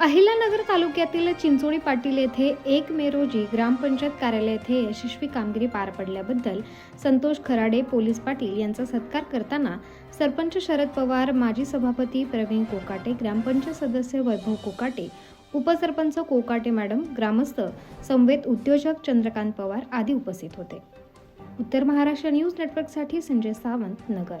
अहिल्यानगर तालुक्यातील चिंचोळी पाटील येथे एक मे रोजी ग्रामपंचायत कार्यालय येथे यशस्वी कामगिरी पार पडल्याबद्दल संतोष खराडे पोलीस पाटील यांचा सत्कार करताना सरपंच शरद पवार माजी सभापती प्रवीण कोकाटे ग्रामपंचायत सदस्य वैभव कोकाटे उपसरपंच कोकाटे मॅडम ग्रामस्थ संवेद उद्योजक चंद्रकांत पवार आदी उपस्थित होते. उत्तर महाराष्ट्र न्यूज नेटवर्कसाठी संजय सावंत नगर.